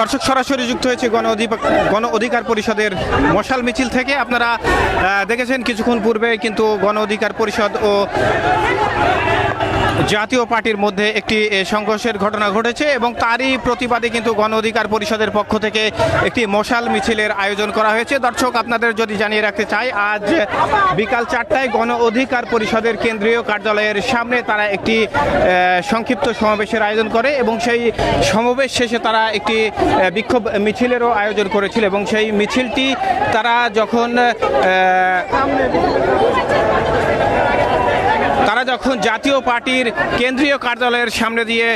দর্শক সরাসরি যুক্ত হয়েছে গণ গণ অধিকার পরিষদের মশাল মিছিল থেকে। আপনারা দেখেছেন কিছুক্ষণ পূর্বে কিন্তু গণ অধিকার পরিষদ ও জাতীয় পার্টির মধ্যে একটি সংঘর্ষের ঘটনা ঘটেছে এবং তারই প্রতিবাদে কিন্তু গণ অধিকার পরিষদের পক্ষ থেকে একটি মশাল মিছিলের আয়োজন করা হয়েছে। দর্শক, আপনাদের যদি জানিয়ে রাখতে চাই, আজ বিকাল চারটায় গণ অধিকার পরিষদের কেন্দ্রীয় কার্যালয়ের সামনে তারা একটি সংক্ষিপ্ত সমাবেশের আয়োজন করে এবং সেই সমাবেশ শেষে তারা একটি বিক্ষোভ মিছিলেরও আয়োজন করেছিল এবং সেই মিছিলটি তারা যখন তারা যখন জাতীয় পার্টির কেন্দ্রীয় কার্যালয়ের সামনে দিয়ে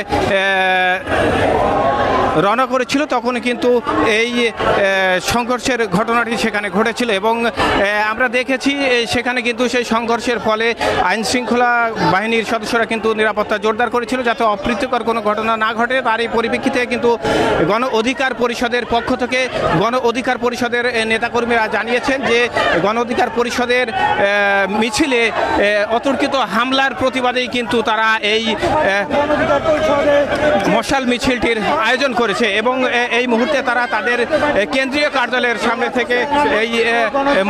রওনা করেছিল, তখন কিন্তু এই সংঘর্ষের ঘটনাটি সেখানে ঘটেছিল এবং আমরা দেখেছি সেখানে কিন্তু সেই সংঘর্ষের ফলে আইন শৃঙ্খলা বাহিনীর সদস্যরা কিন্তু নিরাপত্তা জোরদার করেছিল যাতে অপ্রীতিকর কোনো ঘটনা না ঘটে। তার এই পরিপ্রেক্ষিতে কিন্তু গণ অধিকার পরিষদের পক্ষ থেকে গণ অধিকার পরিষদের নেতাকর্মীরা জানিয়েছেন যে গণ অধিকার পরিষদের মিছিলে অতর্কিত হামলার প্রতিবাদেই কিন্তু তারা এই মশাল মিছিলটির আয়োজন করেছে এবং এই মুহূর্তে তারা তাদের কেন্দ্রীয় কার্যালয়ের সামনে থেকে এই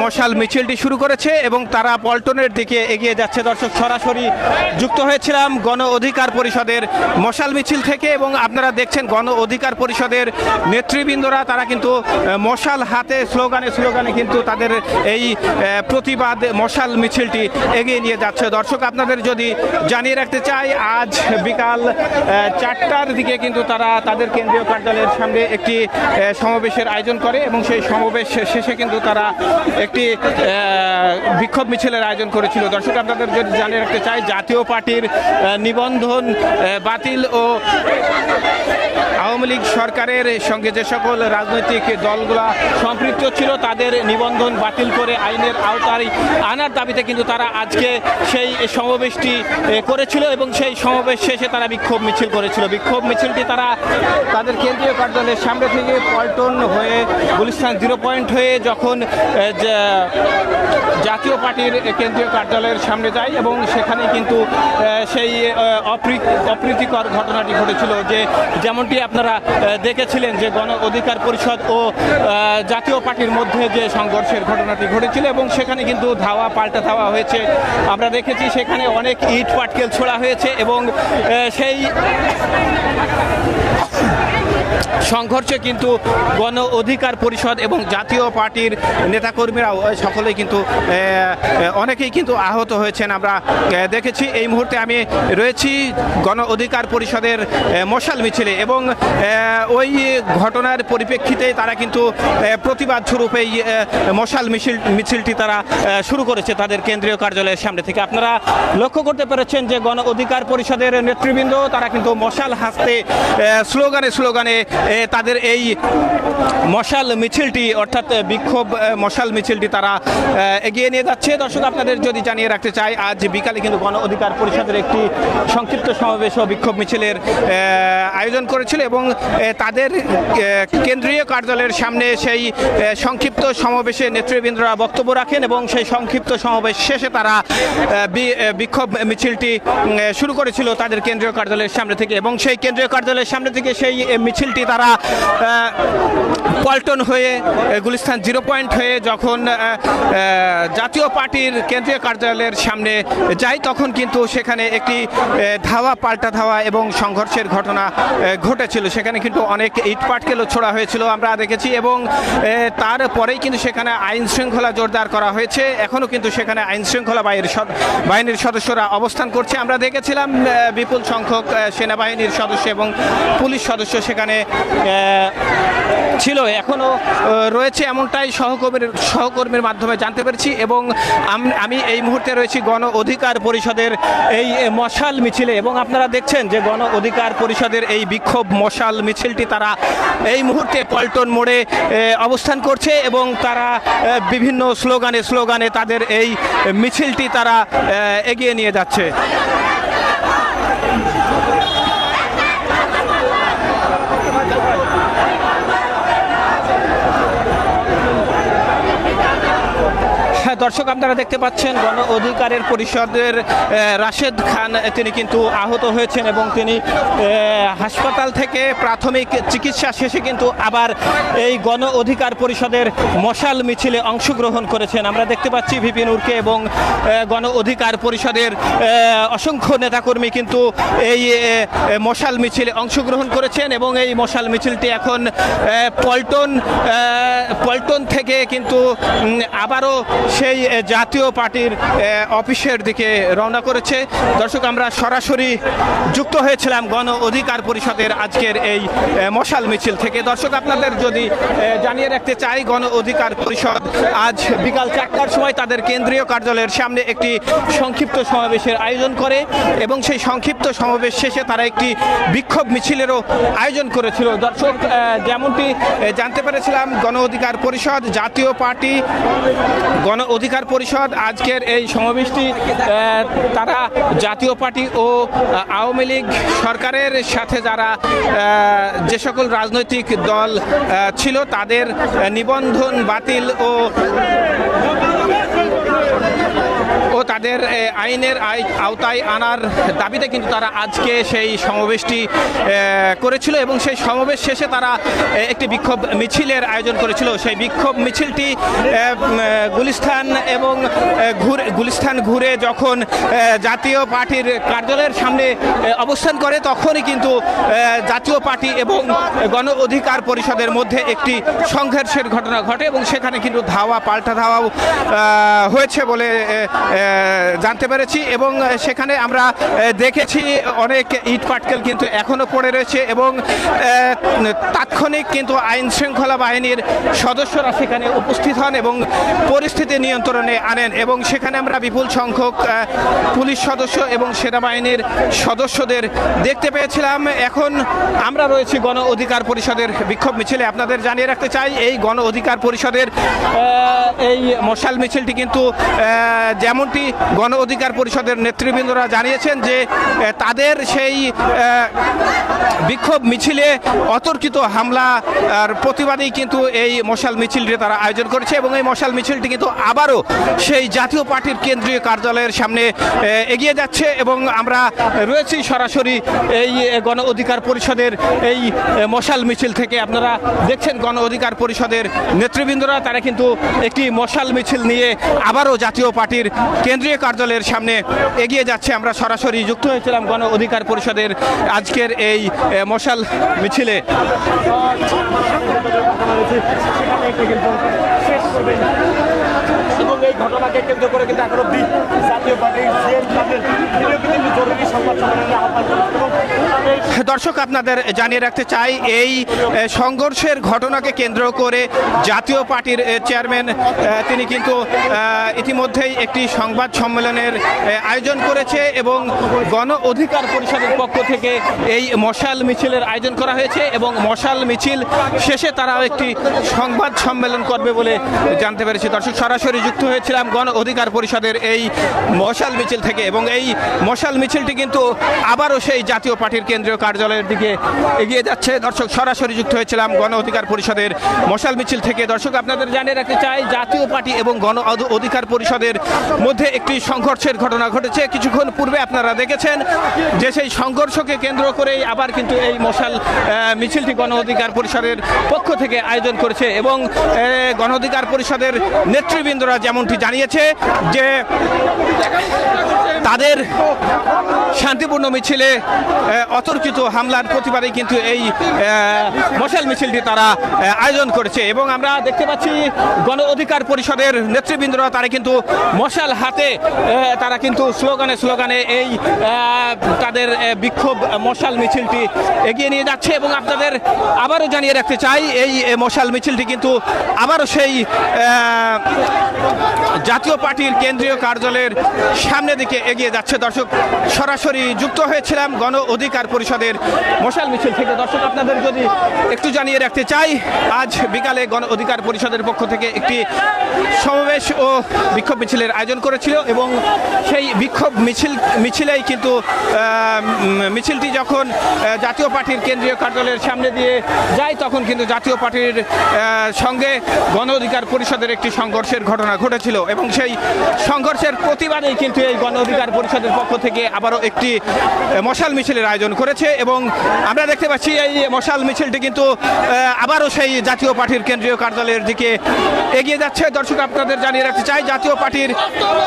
মশাল মিছিলটি শুরু করেছে এবং তারা পল্টনের দিকে এগিয়ে যাচ্ছে। দর্শক, সরাসরি যুক্ত হয়েছিলাম গণ অধিকার পরিষদের মশাল মিছিল থেকে এবং আপনারা দেখছেন গণ অধিকার পরিষদের নেতৃবৃন্দরা, তারা কিন্তু মশাল হাতে স্লোগানে স্লোগানে কিন্তু তাদের এই প্রতিবাদ মশাল মিছিলটি এগিয়ে নিয়ে যাচ্ছে। দর্শক, আপনাদের যদি জানিয়ে রাখতে চাই, আজ বিকাল চারটার দিকে কিন্তু তারা তাদের কেন্দ্রীয় কার্যালয়ের সামনে একটি সমাবেশের আয়োজন করে এবং সেই সমাবেশ শেষে কিন্তু তারা একটি বিক্ষোভ মিছিলের আয়োজন করেছিল। দর্শক, আপনাদের যদি জানিয়ে রাখতে চাই, জাতীয় পার্টির নিবন্ধন বাতিল ও আওয়ামী লীগ সরকারের সঙ্গে যে সকল রাজনৈতিক দলগুলা সম্পৃক্ত ছিল, তাদের নিবন্ধন বাতিল করে আইনের আওতায় আনার দাবিতে কিন্তু তারা আজকে সেই সমাবেশটি করেছিল এবং সেই সমাবেশ শেষে তারা বিক্ষোভ মিছিল করেছিল। বিক্ষোভ মিছিলটি তারা, তাদের কেন্দ্রীয় কার্যালয়ের সামনে থেকে পল্টন হয়ে গুলিস্তান জিরো পয়েন্ট হয়ে যখন জাতীয় পার্টির কেন্দ্রীয় কার্যালয়ের সামনে যায় এবং সেখানে কিন্তু সেই অপ্রীতিকর ঘটনাটি ঘটেছিল যে যেমনটি আপনারা দেখেছিলেন যে গণ অধিকার পরিষদ ও জাতীয় পার্টির মধ্যে যে সংঘর্ষের ঘটনাটি ঘটেছিল এবং সেখানে কিন্তু ধাওয়া, পাল্টা ধাওয়া হয়েছে। আমরা দেখেছি সেখানে অনেক ইট পাটকেল ছোড়া হয়েছে এবং সেই Yeah. সংঘর্ষে কিন্তু গণ অধিকার পরিষদ এবং জাতীয় পার্টির নেতাকর্মীরাও সকলেই কিন্তু অনেকেই কিন্তু আহত হয়েছেন। আমরা দেখেছি এই মুহূর্তে আমি রয়েছি গণ অধিকার পরিষদের মশাল মিছিলে এবং ওই ঘটনার পরিপ্রেক্ষিতে তারা কিন্তু প্রতিবাদ স্বরূপ এই মশাল মিছিল, মিছিলটি তারা শুরু করেছে তাদের কেন্দ্রীয় কার্যালয়ের সামনে থেকে। আপনারা লক্ষ্য করতে পেরেছেন যে গণ অধিকার পরিষদের নেতৃবৃন্দ, তারা কিন্তু মশাল হাসতে স্লোগানে স্লোগানে তাদের এই মশাল মিছিলটি, অর্থাৎ বিক্ষোভ মশাল মিছিলটি তারা এগিয়ে নিয়ে যাচ্ছে। দর্শক, আপনাদের যদি জানিয়ে রাখতে চাই, আজ বিকালে কিন্তু গণ অধিকার পরিষদের একটি সংক্ষিপ্ত সমাবেশ ও বিক্ষোভ মিছিলের আয়োজন করেছিল এবং তাদের কেন্দ্রীয় কার্যালয়ের সামনে সেই সংক্ষিপ্ত সমাবেশে নেতৃবৃন্দরা বক্তব্য রাখেন এবং সেই সংক্ষিপ্ত সমাবেশ শেষে তারা বিক্ষোভ মিছিলটি শুরু করেছিল তাদের কেন্দ্রীয় কার্যালয়ের সামনে থেকে এবং সেই কেন্দ্রীয় কার্যালয়ের সামনে থেকে সেই মিছিলটি তারা আহ, পল্টন হয়ে গুলিস্তান জিরো পয়েন্ট হয়ে যখন জাতীয় পার্টির কেন্দ্রীয় কার্যালয়ের সামনে যায় তখন কিন্তু সেখানে একটি ধাওয়া পাল্টা ধাওয়া এবং সংঘর্ষের ঘটনা ঘটেছিল। সেখানে কিন্তু অনেক ইট পাটকেলও ছোড়া হয়েছিল আমরা দেখেছি এবং তারপরেই কিন্তু সেখানে আইন শৃঙ্খলা জোরদার করা হয়েছে। এখনও কিন্তু সেখানে আইন শৃঙ্খলা বাহিনীর বাহিনীর সদস্যরা অবস্থান করছে। আমরা দেখেছিলাম বিপুল সংখ্যক সেনাবাহিনীর সদস্য এবং পুলিশ সদস্য সেখানে ছিল, এখনও রয়েছে এমনটাই সহকর্মীর সহকর্মীর মাধ্যমে জানতে পেরেছি এবং আমি এই মুহূর্তে রয়েছি গণ অধিকার পরিষদের এই মশাল মিছিলে এবং আপনারা দেখছেন যে গণ অধিকার পরিষদের এই বিক্ষোভ মশাল মিছিলটি তারা এই মুহূর্তে পল্টন মোড়ে অবস্থান করছে এবং তারা বিভিন্ন স্লোগানে স্লোগানে তাদের এই মিছিলটি তারা এগিয়ে নিয়ে যাচ্ছে। দর্শক, আপনারা দেখতে পাচ্ছেন গণ অধিকারের পরিষদের রাশেদ খান তিনি কিন্তু আহত হয়েছেন এবং তিনি হাসপাতাল থেকে প্রাথমিক চিকিৎসা শেষে কিন্তু আবার এই গণ অধিকার পরিষদের মশাল মিছিলে অংশগ্রহণ করেছেন। আমরা দেখতে পাচ্ছি ভিপি নূরকে এবং গণ অধিকার পরিষদের অসংখ্য নেতাকর্মী কিন্তু এই মশাল মিছিলে অংশগ্রহণ করেছেন এবং এই মশাল মিছিলটি এখন পল্টন পল্টন থেকে কিন্তু আবারও সেই জাতীয় পার্টির অফিসের দিকে রওনা করেছে। দর্শক, আমরা সরাসরি যুক্ত হয়েছিলাম গণ অধিকার পরিষদের আজকের এই মশাল মিছিল থেকে। দর্শক, আপনাদের যদি জানিয়ে রাখতে চাই, গণ অধিকার পরিষদ আজ বিকাল চারটার সময় তাদের কেন্দ্রীয় কার্যালয়ের সামনে একটি সংক্ষিপ্ত সমাবেশের আয়োজন করে এবং সেই সংক্ষিপ্ত সমাবেশ শেষে তারা একটি বিক্ষোভ মিছিলেরও আয়োজন করেছিল। দর্শক যেমনটি জানতে পেরেছিলাম, গণ অধিকার পরিষদ জাতীয় পার্টি, গণ অধিকার পরিষদ আজকের এই সমাবেশটি তারা জাতীয় পার্টি ও আওয়ামী লীগ সরকারের সাথে যারা যে সকল রাজনৈতিক দল ছিল তাদের নিবন্ধন বাতিল ও তাদের আইনের আই- আওতায় আনার দাবিতে কিন্তু তারা আজকে সেই সমাবেশটি করেছিল এবং সেই সমাবেশ শেষে তারা একটি বিক্ষোভ মিছিলের আয়োজন করেছিল। সেই বিক্ষোভ মিছিলটি গুলিস্তান এবং ঘুরে, গুলিস্তান ঘুরে যখন জাতীয় পার্টির কার্যালয়ের সামনে অবস্থান করে, তখনই কিন্তু জাতীয় পার্টি এবং গণ অধিকার পরিষদের মধ্যে একটি সংঘর্ষের ঘটনা ঘটে এবং সেখানে কিন্তু ধাওয়া, পাল্টা ধাওয়াও হয়েছে বলে জানতে পেরেছি এবং সেখানে আমরা দেখেছি অনেক ইট পাটকেল কিন্তু এখনও পড়ে রয়েছে এবং তাৎক্ষণিক কিন্তু আইন শৃঙ্খলা বাহিনীর সদস্যরা সেখানে উপস্থিত হন এবং পরিস্থিতি নিয়ন্ত্রণে আনেন এবং সেখানে আমরা বিপুল সংখ্যক পুলিশ সদস্য এবং সেনাবাহিনীর সদস্যদের দেখতে পেয়েছিলাম। এখন আমরা রয়েছি গণ অধিকার পরিষদের বিক্ষোভ মিছিলে। আপনাদের জানিয়ে রাখতে চাই, এই গণ অধিকার পরিষদের এই মশাল মিছিলটি কিন্তু যেমনটি গণ অধিকার পরিষদের নেতৃবৃন্দরা জানিয়েছেন যে তাদের সেই বিক্ষোভ মিছিলে অতর্কিত হামলা আর প্রতিবাদেই কিন্তু এই মশাল মিছিলটি তারা আয়োজন করেছে এবং এই মশাল মিছিলটি কিন্তু আবারও সেই জাতীয় পার্টির কেন্দ্রীয় কার্যালয়ের সামনে এগিয়ে যাচ্ছে এবং আমরা রয়েছি সরাসরি এই গণ অধিকার পরিষদের এই মশাল মিছিল থেকে। আপনারা দেখছেন গণ অধিকার পরিষদের নেতৃবৃন্দরা, তারা কিন্তু একটি মশাল মিছিল নিয়ে আবারও জাতীয় পার্টির কেন্দ্রীয় কার্যালয়ের সামনে এগিয়ে যাচ্ছে। আমরা সরাসরি যুক্ত হয়েছিলাম গণ অধিকার পরিষদের আজকের এই মশাল মিছিলে। এবং এই ঘটনাকে কেন্দ্র করে কিন্তু এখন অব্দি জাতীয় পার্টির সিএম তাদের কিন্তু জরুরি সংবাদ সম্মেলনের আহ্বান দর্শক, আপনাদের জানিয়ে রাখতে চাই, এই সংঘর্ষের ঘটনাকে কেন্দ্র করে জাতীয় পার্টির চেয়ারম্যান তিনি কিন্তু ইতিমধ্যেই একটি সংবাদ সম্মেলনের আয়োজন করেছে এবং গণ অধিকার পরিষদের পক্ষ থেকে এই মশাল মিছিলের আয়োজন করা হয়েছে এবং মশাল মিছিল শেষে তারাও একটি সংবাদ সম্মেলন করবে বলে জানতে পেরেছি। দর্শক, সরাসরি যুক্ত হয়েছিলাম গণ অধিকার পরিষদের এই মশাল মিছিল থেকে এবং এই মশাল মিছিলটি কিন্তু আবারও সেই জাতীয় পার্টির কেন্দ্রীয় কার্যালয়ের দিকে এগিয়ে যাচ্ছে। দর্শক, সরাসরি যুক্ত হয়েছিলাম গণ অধিকার পরিষদের মশাল মিছিল থেকে। দর্শক, আপনাদের জানিয়ে রাখতে চাই, জাতীয় পার্টি এবং গণ অধিকার পরিষদের মধ্যে একটি সংঘর্ষের ঘটনা ঘটেছে। কিছুক্ষণ পূর্বে আপনারা দেখেছেন যে সেই সংঘর্ষকে কেন্দ্র করেই আবার কিন্তু এই মশাল মিছিলটি গণ অধিকার পরিষদের পক্ষ থেকে আয়োজন করেছে এবং গণ অধিকার পরিষদের নেতৃবৃন্দরা যেমনটি জানিয়েছে যে তাদের শান্তিপূর্ণ মিছিলে অতর্কিত হামলার প্রতিবাদে কিন্তু এই মশাল মিছিলটি তারা আয়োজন করেছে। এবং আমরা দেখতে পাচ্ছি গণ অধিকার পরিষদের নেতৃবৃন্দরা তারা কিন্তু মশাল হাতে তারা কিন্তু স্লোগানে স্লোগানে এই তাদের বিক্ষোভ মশাল মিছিলটি এগিয়ে নিয়ে যাচ্ছে। এবং আপনাদের আবারও জানিয়ে রাখতে চাই, এই মশাল মিছিলটি কিন্তু আবারও সেই জাতীয় পার্টির কেন্দ্রীয় কার্যালয়ের সামনে দিকে এগিয়ে যাচ্ছে দর্শক। সরাসরি যুক্ত হয়েছিলাম গণ অধিকার পরিষদের মশাল মিছিল থেকে। দর্শক, আপনাদের যদি একটু জানিয়ে রাখতে চাই, আজ বিকালে গণ অধিকার পরিষদের পক্ষ থেকে একটি সমাবেশ ও বিক্ষোভ মিছিলের আয়োজন করেছিল এবং সেই বিক্ষোভ মিছিল, মিছিলেই কিন্তু মিছিলটি যখন জাতীয় পার্টির কেন্দ্রীয় কার্যালয়ের সামনে দিয়ে যায়, তখন কিন্তু জাতীয় পার্টির সঙ্গে গণ অধিকার পরিষদের একটি সংঘর্ষের ঘটনা ঘটেছিল এবং সেই সংঘর্ষের প্রতিবাদেই কিন্তু এই গণ অধিকার পরিষদের পক্ষ থেকে আবারও একটি মশাল মিছিলের আয়োজন করেছে এবং আমরা দেখতে পাচ্ছি এই মশাল মিছিলটি কিন্তু আবারও সেই জাতীয় পার্টির কেন্দ্রীয় কার্যালয়ের দিকে এগিয়ে যাচ্ছে। দর্শক, আপনাদের জানিয়ে রাখতে চাই, জাতীয় পার্টির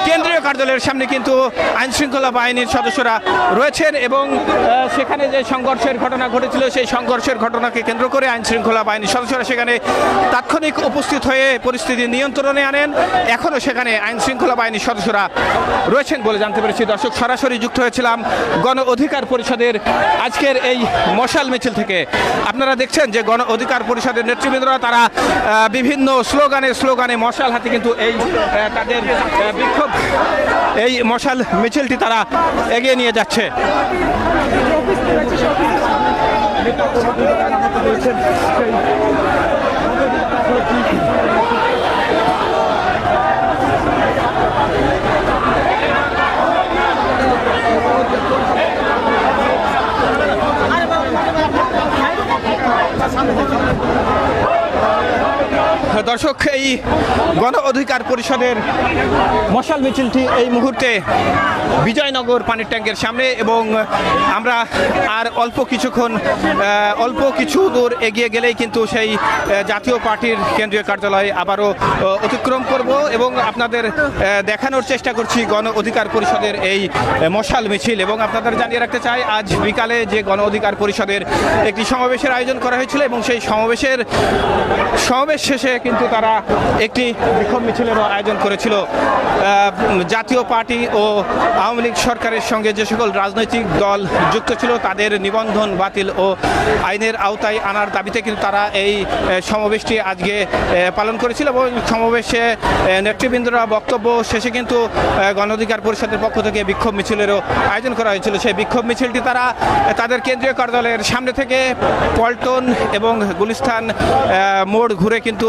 কেন্দ্রীয় কার্যালয়ের সামনে কিন্তু আইন শৃঙ্খলা বাহিনীর সদস্যরা রয়েছেন এবং সেখানে যে সংঘর্ষের ঘটনা ঘটেছিল, সেই সংঘর্ষের ঘটনাকে কেন্দ্র করে আইন শৃঙ্খলা বাহিনীর সদস্যরা সেখানে তাৎক্ষণিক উপস্থিত হয়ে পরিস্থিতি নিয়ন্ত্রণে আনেন। এখনও সেখানে আইন শৃঙ্খলা বাহিনীর সদস্যরা রয়েছেন বলে জানতে পেরেছি। দর্শক, সরাসরি যুক্ত হয়েছিলাম গণ অধিকার পরিষদের আজকের এই মশাল মিছিল থেকে। আপনারা দেখছেন যে গণ অধিকার পরিষদের নেতৃবৃন্দরা তারা বিভিন্ন স্লোগানে স্লোগানে মশাল হাতে কিন্তু এই তাদের বিক্ষোভ, এই মশাল মিছিলটি তারা এগিয়ে নিয়ে যাচ্ছে। দর্শক, এই গণ অধিকার পরিষদের মশাল মিছিলটি এই মুহূর্তে বিজয়নগর পানির ট্যাঙ্কের সামনে এবং আমরা আর অল্প কিছুক্ষণ অল্প কিছু দূর এগিয়ে গেলেই কিন্তু সেই জাতীয় পার্টির কেন্দ্রীয় কার্যালয় আবারও অতিক্রম করব এবং আপনাদের দেখানোর চেষ্টা করছি গণ অধিকার পরিষদের এই মশাল মিছিল এবং আপনাদের জানিয়ে রাখতে চাই, আজ বিকালে যে গণ অধিকার পরিষদের একটি সমাবেশের আয়োজন করা হয়েছিল এবং সেই সমাবেশের, সমাবেশ শেষে কিন্তু তারা একটি বিক্ষোভ মিছিলেরও আয়োজন করেছিল। জাতীয় পার্টি ও আওয়ামী লীগ সরকারের সঙ্গে যে সকল রাজনৈতিক দল যুক্ত ছিল তাদের নিবন্ধন বাতিল ও আইনের আওতায় আনার দাবিতে কিন্তু তারা এই সমাবেশটি আজকে পালন করেছিল এবং সমাবেশে নেতৃবৃন্দরা বক্তব্য শেষে কিন্তু আহ, গণ অধিকার পরিষদের পক্ষ থেকে বিক্ষোভ মিছিলেরও আয়োজন করা হয়েছিল। সেই বিক্ষোভ মিছিলটি তারা তাদের কেন্দ্রীয় কার্যালয়ের সামনে থেকে পল্টন এবং গুলিস্তান মোড় ঘুরে কিন্তু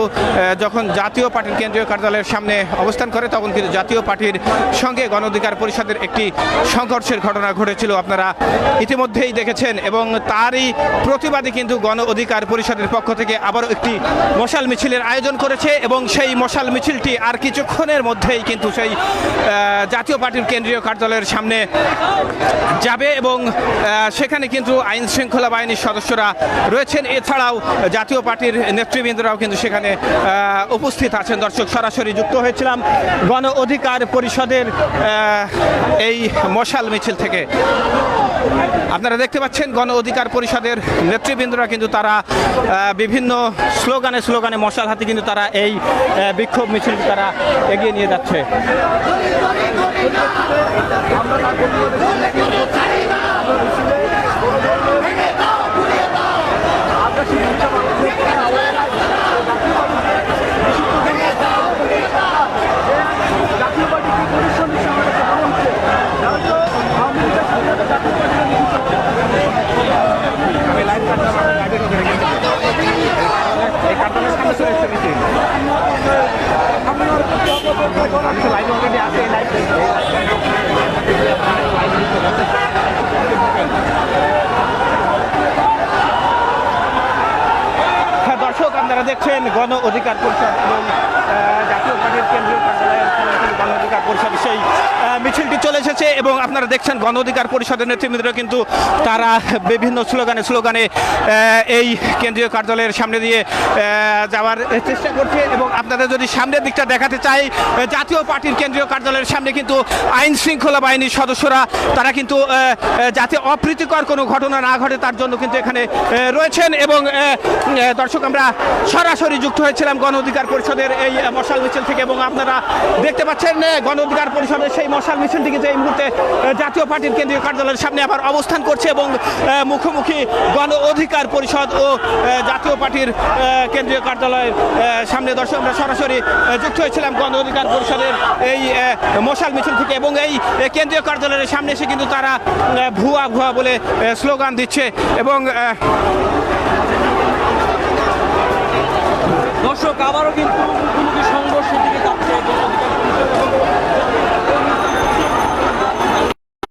যখন জাতীয় পার্টির কেন্দ্রীয় কার্যালয়ের সামনে অবস্থান করে, তখন কিন্তু জাতীয় পার্টির সঙ্গে গণ অধিকার পরিষদের একটি সংঘর্ষের ঘটনা ঘটেছিল। আপনারা ইতিমধ্যেই দেখেছেন এবং তারই প্রতিবাদে কিন্তু গণ অধিকার পরিষদের পক্ষ থেকে আবারও একটি মশাল মিছিলের আয়োজন করেছে এবং সেই মশাল মিছিলটি আর কিছুক্ষণের মধ্যেই কিন্তু সেই জাতীয় পার্টির কেন্দ্রীয় কার্যালয়ের সামনে যাবে এবং সেখানে কিন্তু আইন শৃঙ্খলা বাহিনীর সদস্যরা রয়েছেন। এছাড়াও জাতীয় পার্টির নেতৃবৃন্দরাও কিন্তু সেখানে উপস্থিত আছেন দর্শক, সরাসরি যুক্ত হয়েছিলাম গণ অধিকার পরিষদের এই মশাল মিছিল থেকে। আপনারা দেখতে পাচ্ছেন গণ অধিকার পরিষদের নেতৃবৃন্দরা কিন্তু তারা বিভিন্ন স্লোগানে স্লোগানে মশাল হাতে কিন্তু তারা এই বিক্ষোভ মিছিল তারা এগিয়ে নিয়ে যাচ্ছে। হ্যাঁ দর্শক আপনারা দেখছেন গণ অধিকার পরিষদ এবং জাতীয় পার্টির কেন্দ্রীয় কার্যালয়ের গণ অধিকার পরিষদ। সেই মিছিলটি চলে এসেছে এবং আপনারা দেখছেন গণ অধিকার পরিষদের নেতৃবৃন্দরা কিন্তু তারা বিভিন্ন স্লোগানে স্লোগানে এই কেন্দ্রীয় কার্যালয়ের সামনে দিয়ে যাওয়ার চেষ্টা করছে এবং আপনাদের যদি সামনের দিকটা দেখাতে চাই জাতীয় পার্টির কেন্দ্রীয় কার্যালয়ের সামনে কিন্তু আইন শৃঙ্খলা বাহিনীর সদস্যরা, তারা কিন্তু যাতে অপ্রীতিকর কোনো ঘটনা না ঘটে তার জন্য কিন্তু এখানে রয়েছেন এবং দর্শক আমরা সরাসরি যুক্ত হয়েছিলাম গণ অধিকার পরিষদের এই মশাল মিছিল থেকে এবং আপনারা দেখতে পাচ্ছেন সামনে গণ অধিকার পরিষদের সেই মশাল মিছিলটি কিন্তু এই মুহূর্তে জাতীয় পার্টির কেন্দ্রীয় কার্যালয়ের সামনে আবার অবস্থান করছে এবং মুখোমুখি গণ অধিকার পরিষদ ও জাতীয় পার্টির কেন্দ্রীয় কার্যালয়ের সামনে। দর্শক, আমরা সরাসরি যুক্ত হয়েছিলাম গণ অধিকার পরিষদের এই মশাল মিছিল থেকে এবং এই কেন্দ্রীয় কার্যালয়ের সামনে এসে কিন্তু তারা ভুয়া ভুয়া বলে স্লোগান দিচ্ছে এবং দর্শক, আবারও কিন্তু